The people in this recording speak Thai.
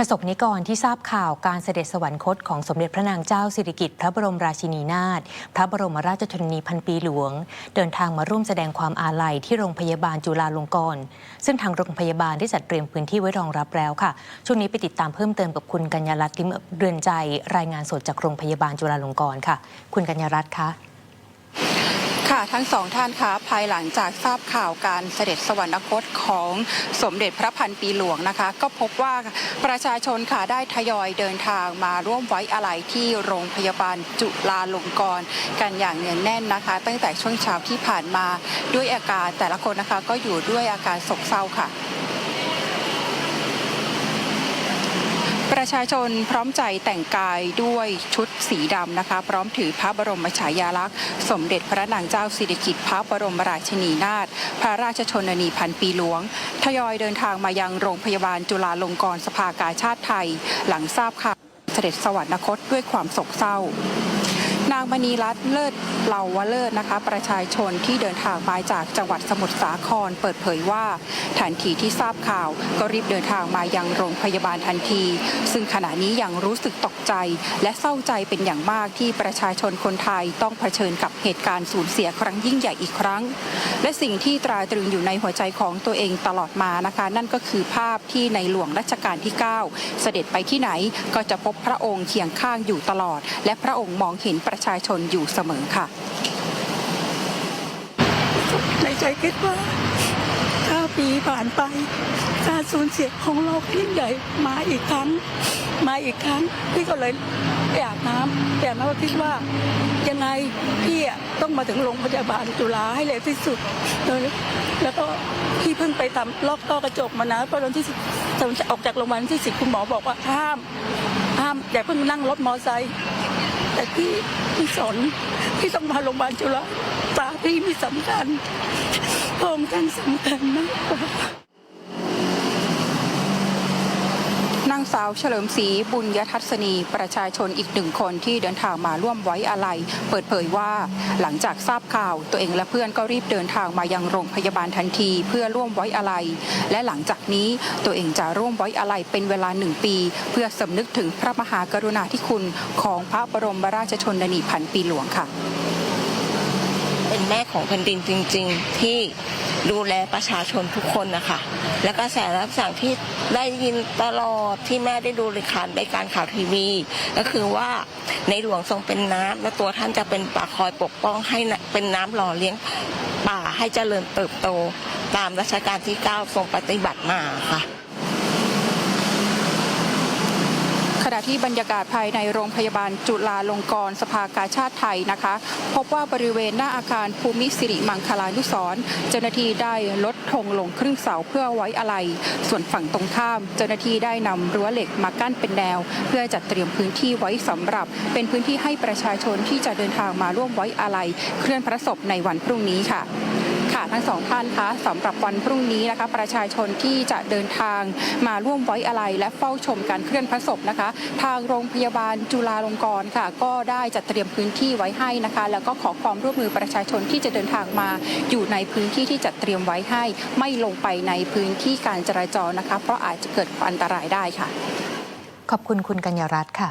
ประสบนิกรที่ทราบข่าวการเสด็จสวรรคตของสมเด็จพระนางเจ้าสิริกิติ์พระบรมราชินีนาถพระบรมราชชนนีพันปีหลวง เดินทางมาร่วมแสดงความอาลัยที่โรงพยาบาลจุฬาลงกรณ์ซึ่งทางโรงพยาบาลได้จัดเตรียมพื้นที่ไว้รองรับแล้วค่ะ ช่วงนี้ไปติดตามเพิ่มเติมกับคุณกัญญารัตน์ลิมเรือนใจรายงานสดจากโรงพยาบาลจุฬาลงกรณ์ค่ะ คุณกัญญารัตน์คะ ค่ะทั้งสองท่านคะภายหลังจากทราบข่าวการเสด็จสวรรคตของสมเด็จพระพันปีหลวงนะคะ ก็พบว่าประชาชนค่ะได้ทยอยเดินทางมาร่วมไว้อาลัยที่โรงพยาบาลจุฬาลงกรณ์กันอย่างเนืองแน่นนะคะ ตั้งแต่ช่วงเช้าที่ผ่านมาด้วยอาการแต่ละคนนะคะก็อยู่ด้วยอาการโศกเศร้าค่ะ ประชาชนพร้อมใจแต่งกายด้วยชุดสีดำนะคะ พร้อมถือพระบรมฉายาลักษณ์ สมเด็จพระนางเจ้าสิริกิติ์พระบรมราชินีนาถพระราชชนนีพันปีหลวง ทยอยเดินทางมายังโรงพยาบาลจุฬาลงกรณ์สภากาชาติไทย หลังทราบข่าวเสด็จสวรรคตด้วยความโศกเศร้า นางมณีรัตน์เลิศเหลาวเลิศนะคะ ประชาชนที่เดินทางมาจากจังหวัดสมุทรสาคร เปิดเผยว่าทันทีที่ทราบข่าว ก็รีบเดินทางมายังโรงพยาบาลทันที ซึ่งขณะนี้ยังรู้สึกตกใจ และเศร้าใจเป็นอย่างมากที่ประชาชนคนไทยต้องเผชิญกับเหตุการณ์สูญเสียครั้งยิ่งใหญ่อีกครั้ง และสิ่งที่ตราตรึงอยู่ในหัวใจของตัวเองตลอดมานะคะ นั่นก็คือภาพที่ในหลวงรัชกาลที่ 9 เสด็จไปที่ไหนก็จะพบพระองค์เคียงข้างอยู่ตลอด และพระองค์มองเห็นประชาชนอยู่เสมอค่ะ ในใจคิดว่าถ้าปีผ่านไปการสูญเสียของเรายิ่งใหญ่มาอีกครั้ง มาอีกครั้ง พี่ก็เลยไปอาบน้ำแต่น้ำคิดว่ายังไงพี่ต้องมาถึงโรงพยาบาลจุฬาให้เร็วที่สุด แล้วก็พี่เพิ่งไปทำลอกต้อกระจกมานะเพราะตอนที่สิตอออกจากโรงพยาบาลที่สิบคุณหมอบอกว่าห้าม ห้ามอย่าเพิ่งนั่งรถมอไซค์ แต่พี่พี่สนพี่ต้องมาโรงพยาบาลจุฬาตาพี่มีสำคัญพระองค์ท่านสำคัญมากกว่า นางสาวเฉลิมศรีบุญยทัศนีประชาชนอีกหนึ่งคนที่เดินทางมาร่วมไว้อาลัย เปิดเผยว่าหลังจากทราบข่าวตัวเองและเพื่อนก็รีบเดินทางมายังโรงพยาบาลทันที เพื่อร่วมไว้อาลัย และหลังจากนี้ตัวเองจะร่วมไว้อาลัยเป็นเวลาหนึ่งปี เพื่อสำนึกถึงพระมหากรุณาธิคุณของพระบรมราชชนนีพันปีหลวงค่ะ เป็นแม่ของแผ่นดินจริง ๆ ที่ ดูแลประชาชนทุกคนนะคะและกระแสรับสั่งที่ได้ยินตลอดที่แม่ได้ดูรายการรายการข่าวทีวี ก็คือว่าในหลวงทรงเป็นน้ำและตัวท่านจะเป็นป่าคอยปกป้องให้เป็นน้ำหล่อเลี้ยงป่าให้เจริญเติบโต ตามรัชกาลที่ 9 ทรงปฏิบัติมาค่ะ ข ณะที่บรรยากาศภายในโรงพยาบาลจุฬาลงกรณ์สภากาชาติไทยนะคะ พบว่าบริเวณหน้าอาคารภูมิสิริมังคลานุสรเจ้าหน้าที่ได้ลดธงลงครึ่งเสาเพื่อไว้อะไร ส่วนฝั่งตรงข้าม เจ้าหน้าที่ได้นำรั้วเหล็กมากั้นเป็นแนว เพื่อจัดเตรียมพื้นที่ไว้สำหรับ เป็นพื้นที่ให้ประชาชนที่จะเดินทางมาร่วมไว้อาลัยเคลื่อนพระศพในวันพรุ่งนี้ค่ะ ค่ะทั้งสองท่านคะสำหรับวันพรุ่งนี้นะคะ ประชาชนที่จะเดินทางมาร่วมไว้อาลัยและเฝ้าชมการเคลื่อนพระศพนะคะ ทางโรงพยาบาลจุฬาลงกรณ์ค่ะ ก็ได้จัดเตรียมพื้นที่ไว้ให้นะคะ แล้วก็ขอความร่วมมือประชาชนที่จะเดินทางมาอยู่ในพื้นที่ที่จัดเตรียมไว้ให้ ไม่ลงไปในพื้นที่การจราจรนะคะ เพราะอาจจะเกิดอันตรายได้ค่ะ ขอบคุณคุณกัญญารัตน์ค่ะ